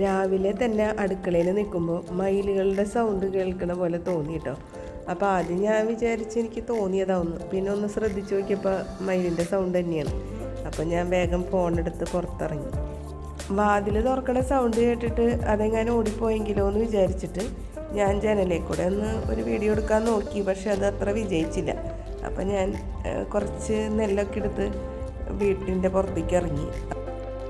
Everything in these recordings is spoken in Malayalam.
രാവിലെ തന്നെ അടുക്കളയിൽ നിൽക്കുമ്പോൾ മയിലുകളുടെ സൗണ്ട് കേൾക്കുന്ന പോലെ തോന്നി കേട്ടോ അപ്പോൾ ആദ്യം ഞാൻ വിചാരിച്ച് എനിക്ക് തോന്നിയതാവുന്നു. പിന്നെ ഒന്ന് ശ്രദ്ധിച്ചു നോക്കിയപ്പോൾ മയിലിന്റെ സൗണ്ട് തന്നെയാണ്. അപ്പോൾ ഞാൻ വേഗം ഫോണെടുത്ത് പുറത്തിറങ്ങി. വാതിൽ തുറക്കണ സൗണ്ട് കേട്ടിട്ട് അതെങ്ങനെ ഓടിപ്പോയെങ്കിലോ എന്ന് വിചാരിച്ചിട്ട് ഞാൻ ജനലിൽ കൂടെ ഒന്ന് ഒരു വീഡിയോ എടുക്കാൻ നോക്കി. പക്ഷെ അത് അത്ര വിജയിച്ചില്ല. അപ്പം ഞാൻ കുറച്ച് നെല്ലൊക്കെ എടുത്ത് വീട്ടിന്റെ പുറത്തേക്ക് ഇറങ്ങി.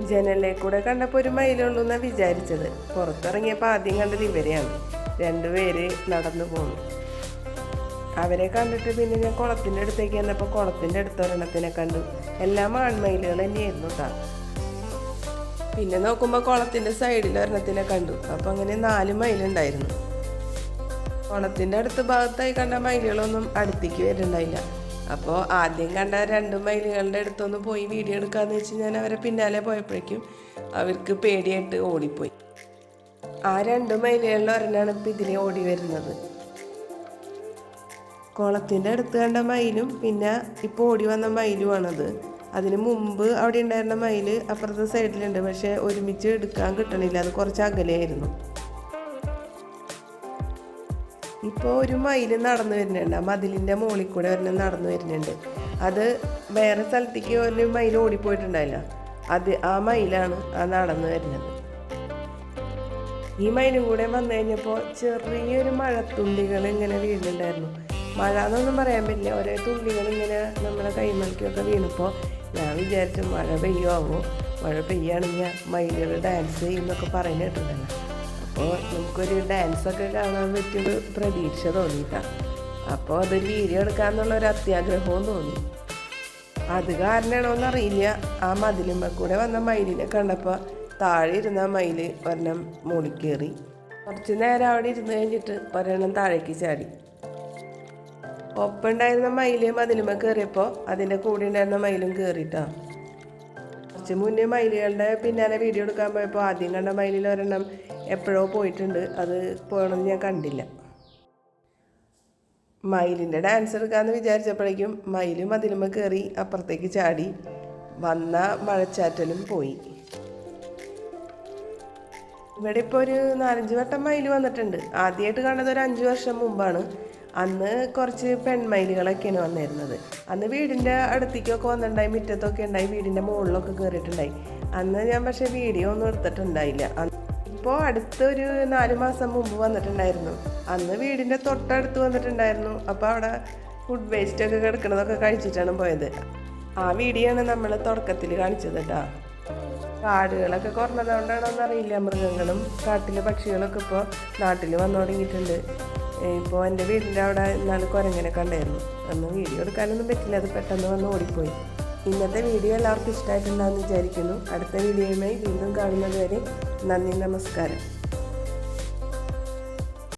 ജനലിൽ കൂടെ കണ്ടപ്പോൾ ഒരു മയിലുള്ളൂ എന്നാണ് വിചാരിച്ചത്. പുറത്തിറങ്ങിയപ്പോൾ ആദ്യം കണ്ടത് ഇവരെയാണ്. രണ്ടുപേര് നടന്നു പോന്നു. അവരെ കണ്ടിട്ട് പിന്നെ ഞാൻ കുളത്തിന്റെ അടുത്തേക്ക് വന്നപ്പോൾ കുളത്തിന്റെ അടുത്ത് ഒരെണ്ണത്തിനെ കണ്ടു. എല്ലാം ആൺമയിലുകൾ തന്നെയായിരുന്നു കേട്ടോ പിന്നെ നോക്കുമ്പോൾ കുളത്തിന്റെ സൈഡിൽ ഒരെണ്ണത്തിനെ കണ്ടു. അപ്പോൾ അങ്ങനെ നാല് മയിലുണ്ടായിരുന്നു. കുളത്തിന്റെ അടുത്ത ഭാഗത്തായി കണ്ട മയിലുകളൊന്നും അടുത്തേക്ക് വരുന്നുണ്ടായില്ല അപ്പോൾ ആദ്യം കണ്ട രണ്ട് മൈലുകളുടെ അടുത്തൊന്ന് പോയി വീഡിയോ എടുക്കാമെന്ന് വെച്ച് ഞാൻ അവരെ പിന്നാലെ പോയപ്പോഴേക്കും അവർക്ക് പേടിയായിട്ട് ഓടിപ്പോയി. ആ രണ്ട് മയിലുകളിൽ ഒരെണ്ണാണ് ഇപ്പം ഇതിലെ ഓടി വരുന്നത്. കുളത്തിന്റെ അടുത്ത് കണ്ട മയിലും പിന്നെ ഇപ്പോൾ ഓടി വന്ന മയിലുമാണത്. അതിന് മുമ്പ് അവിടെ ഉണ്ടായിരുന്ന മയിൽ അപ്പുറത്തെ സൈഡിലുണ്ട് പക്ഷേ ഒരുമിച്ച് എടുക്കാൻ കിട്ടണില്ല. അത് കുറച്ച് അകലെയായിരുന്നു. ഇപ്പോൾ ഒരു മയിൽ നടന്നു വരുന്നുണ്ട്. ആ മതിലിന്റെ മുകളിൽ കൂടെ ഒരെണ്ണം നടന്നു വരുന്നുണ്ട്. അത് വേറെ സ്ഥലത്തേക്ക് ഒരു മയിൽ ഓടിപ്പോയിട്ടുണ്ടായില്ല. അത് ആ മയിലാണ് ആ നടന്നു വരുന്നത്. ഈ മയിലും കൂടെ വന്നു കഴിഞ്ഞപ്പോൾ ചെറിയൊരു മഴത്തുള്ളികൾ ഇങ്ങനെ വീഴുന്നുണ്ടായിരുന്നു. മഴ എന്നൊന്നും പറയാൻ പറ്റില്ല. ഓരോ തുള്ളികൾ ഇങ്ങനെ നമ്മുടെ കൈമലിക്കൊക്കെ വീണപ്പോൾ ഞാൻ വിചാരിച്ചു മഴ പെയ്യുമാവോ മഴ പെയ്യാണെങ്കിൽ മയിലുകൾ ഡാൻസ് ചെയ്യുന്നൊക്കെ പറയുന്ന കേട്ടിട്ടുണ്ടല്ലോ. അപ്പോൾ നമുക്കൊരു ഡാൻസൊക്കെ കാണാൻ പറ്റിയൊരു പ്രതീക്ഷ തോന്നിയിട്ടാണ് അപ്പോൾ അതൊരു വീഡിയോ എടുക്കാന്നുള്ള ഒരു അത്യാഗ്രഹവും തോന്നി. അത് കാരണമാണോന്ന് അറിയില്ല. ആ മതിലുമ്മ കൂടെ വന്ന മയിലിനെ കണ്ടപ്പോൾ താഴെ ഇരുന്ന മയിൽ ഒരെണ്ണം മുകളിൽ കയറി കുറച്ച് നേരം അവിടെ ഇരുന്ന് കഴിഞ്ഞിട്ട് ഒരെണ്ണം താഴേക്ക് ചാടി. ഒപ്പം ഉണ്ടായിരുന്ന മയിലും മതിലുമ്മ കയറിയപ്പോൾ അതിന്റെ കൂടെ ഉണ്ടായിരുന്ന മയിലും കയറിയിട്ടാ കുറച്ച് മുന്നേ മയിലുകളുടെ പിന്നാലെ വീഡിയോ എടുക്കാൻ പോയപ്പോൾ ആദ്യം കണ്ട മയിലിൽ ഒരെണ്ണം എപ്പോഴോ പോയിട്ടുണ്ട്. അത് പോകണമെന്ന് ഞാൻ കണ്ടില്ല. മയിലിന്റെ ഡാൻസ് എടുക്കാമെന്ന് വിചാരിച്ചപ്പോഴേക്കും മയിലും അതിലുമ്മ കയറി അപ്പുറത്തേക്ക് ചാടി. വന്ന മഴച്ചാറ്റലും പോയി. ഇവിടെ ഇപ്പോൾ ഒരു നാലഞ്ച് വട്ടം മയിൽ വന്നിട്ടുണ്ട്. ആദ്യമായിട്ട് കാണുന്നത് ഒരു അഞ്ച് വർഷം മുമ്പാണ്. അന്ന് കുറച്ച് പെൺമയിലുകളൊക്കെയാണ് വന്നിരുന്നത്. അന്ന് വീടിന്റെ അടുത്തേക്കൊക്കെ വന്നിട്ടുണ്ടായി മുറ്റത്തൊക്കെ ഉണ്ടായി വീടിന്റെ മുകളിലൊക്കെ കയറിയിട്ടുണ്ടായി അന്ന് ഞാൻ പക്ഷേ വീഡിയോ ഒന്നും എടുത്തിട്ടുണ്ടായില്ല. ഇപ്പോൾ അടുത്തൊരു നാല് മാസം മുമ്പ് വന്നിട്ടുണ്ടായിരുന്നു. അന്ന് വീടിന്റെ തൊട്ടടുത്ത് വന്നിട്ടുണ്ടായിരുന്നു. അപ്പോൾ അവിടെ ഫുഡ് വേസ്റ്റ് ഒക്കെ കിടക്കണതൊക്കെ കഴിച്ചിട്ടാണ് പോയത്. ആ വീഡിയോ ആണ് നമ്മൾ തുടക്കത്തിൽ കാണിച്ചത് കേട്ടോ. കാടുകളൊക്കെ കുറഞ്ഞതുകൊണ്ടാണോന്ന് അറിയില്ല. മൃഗങ്ങളും കാട്ടിലെ പക്ഷികളൊക്കെ ഇപ്പോൾ നാട്ടിൽ വന്നു തുടങ്ങിയിട്ടുണ്ട്. ഇപ്പോൾ എന്റെ വീടിന്റെ അവിടെ ഇന്നാൾ കുരങ്ങനെ കണ്ടായിരുന്നു. അന്ന് വീഡിയോ എടുക്കാനൊന്നും പറ്റില്ല അത് പെട്ടെന്ന് വന്ന് ഓടിപ്പോയി. ഇന്നത്തെ വീഡിയോ എല്ലാവർക്കും ഇഷ്ടമായിട്ടുണ്ടാകുമെന്ന് വിചാരിക്കുന്നു. അടുത്ത വീഡിയോയുമായി വീണ്ടും കാണുന്നത് വരെ നന്ദി നമസ്കാരം.